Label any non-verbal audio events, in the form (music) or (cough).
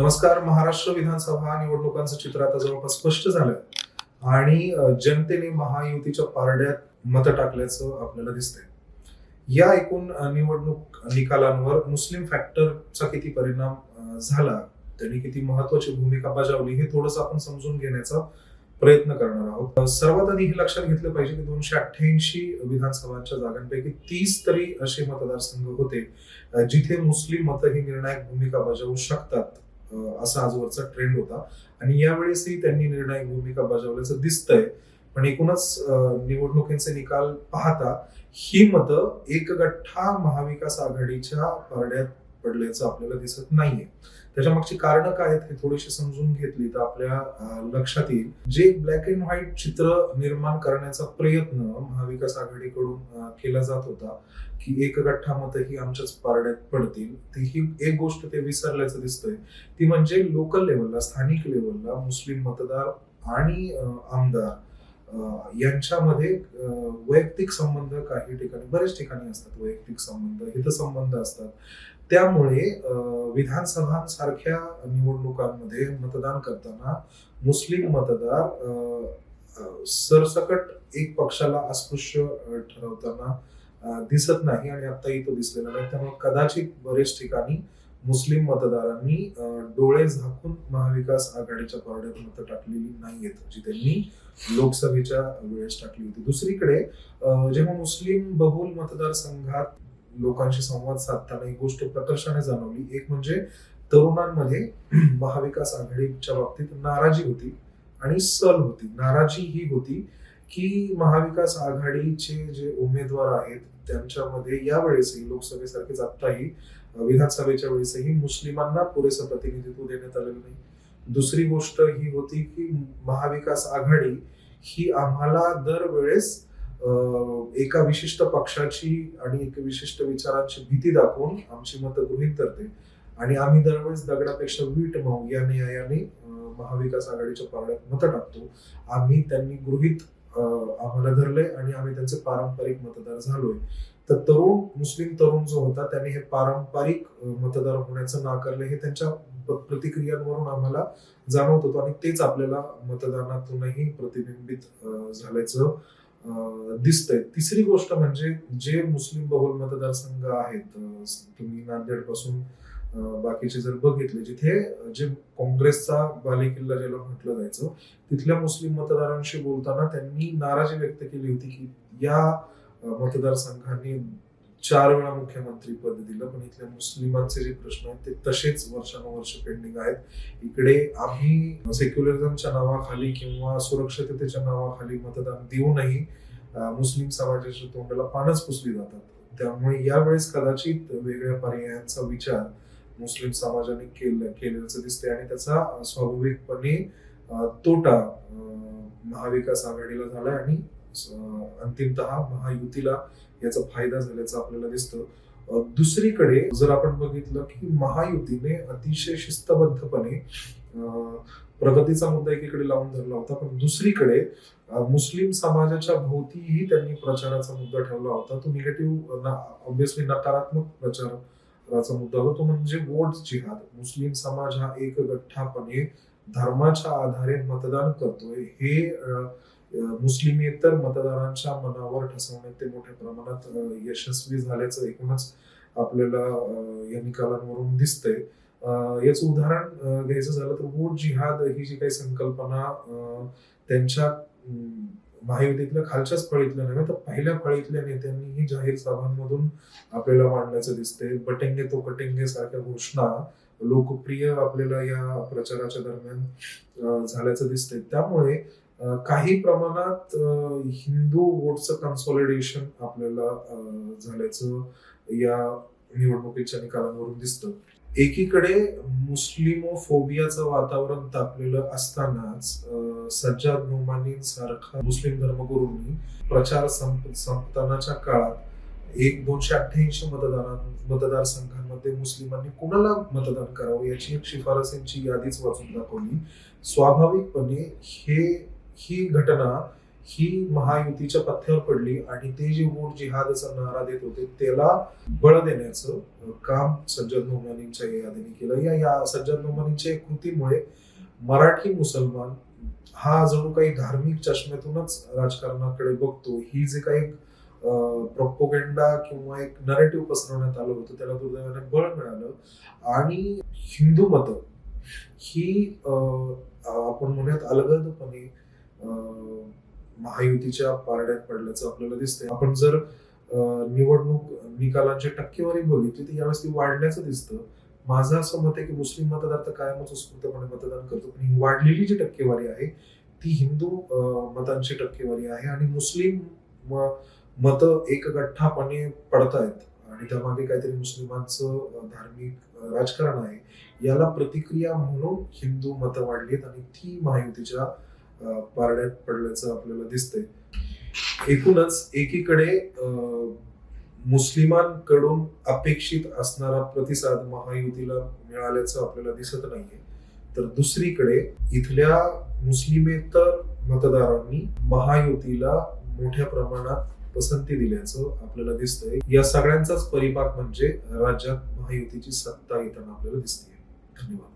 नमस्कार महाराष्ट्र विधानसभा निवडणुकांचं चित्र आता जवळपास स्पष्ट झालं आणि जनतेने महायुतीच्या पारड्यात मत टाकल्याचं आपल्याला दिसतंय. या एकूण निवडणूक निकालांवर मुस्लिम फॅक्टरचा किती परिणाम झाला त्यांनी किती महत्वाची भूमिका बजावली हे थोडस आपण समजून घेण्याचा प्रयत्न करणार आहोत. सर्वात आधी हे लक्षात घेतलं पाहिजे की दोनशे अठ्ठ्याऐंशी विधानसभांच्या जागांपैकी तीस तरी असे मतदारसंघ होते जिथे मुस्लिम मतं ही निर्णायक भूमिका बजावू शकतात. असा आजवरचा ट्रेंड होता. आणि यावेळेसही त्यांनी निर्णायक भूमिका बजावल्याचं दिसतंय. पण एकूणच अ, निवडणुकीचे निकाल पाहता ही मतं एकगठ्ठा महाविकास आघाडीच्या पारड्यात पडल्याचं आपल्याला दिसत नाहीये. त्याच्या मागची कारणं काय आहेत हे थोडीशी समजून घेतली तर आपल्या लक्षात येईल. जे ब्लॅक अँड व्हाईट चित्र निर्माण करण्याचा प्रयत्न महाविकास आघाडीकडून केला जात होता की एक गठ्ठा मत ही आमच्याच पारड्यात पडतील ती ही एक गोष्ट ते विसरल्याचं दिसतंय. ती म्हणजे लोकल लेवलला स्थानिक लेवलला मुस्लिम मतदार आणि आमदार यांच्यामध्ये वैयक्तिक संबंध काही ठिकाणी बरेच ठिकाणी असतात वैयक्तिक संबंध हितसंबंध असतात. त्यामुळे विधानसभांसारख्या निवडणुकांमध्ये मतदान करताना मुस्लिम मतदार सरसकट एक पक्षाला अस्पृश्य ठरवताना दिसत नाही आणि आताही तो दिसलेला नाही. त्यामुळे कदाचित बरेच ठिकाणी मुस्लिम मतदारांनी डोळे झाकून महाविकास आघाडीच्या पारड्यात मतं टाकलेली नाहीयेत जी त्यांनी लोकसभेच्या वेळेस टाकली होती. दुसरीकडे जेव्हा मुस्लिम बहुल मतदारसंघात लोकांशी संवाद साधताना ही गोष्ट प्रकर्षाने जाणवली एक म्हणजे तरुणांमध्ये (clears throat) महाविकास आघाडीच्या बाबतीत नाराजी होती आणि सल होती. नाराजी ही होती की महाविकास आघाडीचे जे उमेदवार आहेत त्यांच्यामध्ये यावेळेसही लोकसभेसारखेच आत्ताही विधानसभेच्या वेळेसही मुस्लिमांना पुरेसं प्रतिनिधित्व देण्यात आलेलं नाही. दुसरी गोष्ट ही होती की महाविकास आघाडी ही आम्हाला दरवेळेस एका विशिष्ट पक्षाची आणि एका विशिष्ट विचारांची भीती दाखवून आमची मतं गृहीत करते आणि आम्ही दरवेळेस दगडापेक्षा वीट माऊ या न्यायाने महाविकास आघाडीच्या पारड्यात मतं टाकतो. आम्ही त्यांनी गृहीत आम्हाला धरलंय आणि आम्ही त्यांचे पारंपरिक मतदार झालोय. तर तरुण मुस्लिम तरुण जो होता त्याने हे पारंपरिक मतदार होण्याचं नाकारले हे त्यांच्या प्रतिक्रियांवरून आम्हाला जाणवत होतो आणि तेच आपल्याला मतदानातूनही प्रतिबिंबित झाल्याचं दिसतंय. तिसरी गोष्ट म्हणजे जे मुस्लिम बहुल मतदारसंघ आहेत तुम्ही नांदेडपासून बाकीचे जर बघितले जिथे जे काँग्रेसचा बालेकिल्ला ज्याला म्हटलं जायचं तिथल्या मुस्लिम मतदारांशी बोलताना त्यांनी नाराजी व्यक्त केली होती की या मतदारसंघांनी चार वेळा मुख्यमंत्री पद दिलं पण इथल्या मुस्लिमांचे जे प्रश्न आहेत ते तसेच वर्षानुवर्ष पेंडिंग आहेत. इकडे आम्ही सेक्युलरिझमच्या नावाखाली किंवा सुरक्षिततेच्या नावाखाली मतदान देऊनही मुस्लिम समाजाच्या तोंडाला पानच पुसली जातात. त्यामुळे यावेळेस कदाचित वेगळ्या पर्यायांचा विचार मुस्लिम समाजाने केलं केल्याचं दिसते आणि त्याचा स्वाभाविकपणे तोटा महाविकास आघाडीला झाला आणि अंतिमत महायुतीला याचा फायदा झाल्याचं आपल्याला दिसतं. दुसरीकडे जर आपण बघितलं की महायुतीने अतिशय शिस्तबद्धपणे प्रगतीचा मुद्दा एकीकडे लावून धरला होता पण दुसरीकडे मुस्लिम समाजाच्या भोवतीही त्यांनी प्रचाराचा मुद्दा ठेवला होता. तो निगेटिव्ह ऑब्विसली नकारात्मक प्रचाराचा मुद्दा होता तो म्हणजे वोट जिहाद. मुस्लिम समाज हा एक गठ्ठापणे धर्माच्या आधारे मतदान करतोय. हे मुस्लिमेतर मतदारांच्या मनावर ठसवण्यात ते मोठ्या प्रमाणात यशस्वी झाल्याचं एकूणच आपल्याला या निकालांवरून दिसतंय. याचं उदाहरण घ्यायचं झालं तर वोट जिहाद ही जी काही संकल्पना त्यांच्या महायुतीतल्या खालच्याच फळीतल्या नव्हे तर पहिल्या फळीतल्या नेत्यांनीही जाहीर सभांमधून आपल्याला मांडण्याचं दिसते बटेंगे तो कटेंगे सारख्या घोषणा लोकप्रिय आपल्याला या प्रचाराच्या दरम्यान झाल्याचं दिसतंय. त्यामुळे काही प्रमाणात हिंदू वोटचं कन्सॉलिडेशन आपल्याला झाल्याचं या निवडणुकीच्या निकालांवरून दिसतं. एकीकडे मुस्लिमोफोबियाचं वातावरण तापलेलं असतानाच अ, सज्जाद नोमानींसारखा मुस्लिम धर्मगुरूंनी प्रचार संप संपतानाच्या काळात एक दोनशे अठ्ठ्याऐंशी मतदारां मतदारसंघांमध्ये मुस्लिमांनी कुणाला मतदान करावं याची एक शिफारसींची यादीच वाचून दाखवली. स्वाभाविकपणे हे ही घटना ही महायुतीच्या पथ्यावर पडली आणि ते जे वोट जिहादचा नारा देत होते त्याला बळ देण्याचं काम सज्जद नोमानींच्या यादीने केलं. या या सज्जद नोमानींच्या कृतीमुळे मराठी मुसलमान हा जणू काही धार्मिक चष्म्यातूनच राजकारणाकडे बघतो. ही जे काही प्रोपोगेंडा किंवा एक नरेटिव्ह पसरवण्यात आलं होतं त्याला दुर्दैवाने बळ मिळालं. आणि हिंदू मत ही अं, आपण म्हणूयात अलगदपणे महायुतीच्या पारड्यात पडल्याचं आपल्याला दिसतंय. आपण जर निवडणूक निकालांची टक्केवारी बघितली तर यावेळेस ती वाढल्याचं दिसतं. माझं असं मत आहे की मुस्लिम मतदार तर कायमच उत्स्फूर्तपणे मतदान करतो पण ही वाढलेली जी टक्केवारी आहे ती हिंदू मतांची टक्केवारी आहे आणि मुस्लिम म- मत एकगठ्ठापणे पडतायत. आणि त्यामागे काहीतरी मुस्लिमांचं धार्मिक राजकारण आहे. याला प्रतिक्रिया म्हणून हिंदू मतं वाढली आहेत आणि ती महायुतीच्या पारड्यात पडल्याचं आपल्याला दिसतंय. एकूणच एकीकडे अं, मुस्लिमांकडून अपेक्षित असणारा प्रतिसाद महायुतीला मिळाल्याचं आपल्याला दिसत नाहीये. तर दुसरीकडे इथल्या मुस्लिमेतर मतदारांनी महायुतीला मोठ्या प्रमाणात पसंती दिल्याचं आपल्याला दिसतंय. या सगळ्यांचाच परिपाक म्हणजे राज्यात महायुतीची सत्ता येताना आपल्याला दिसते धन्यवाद.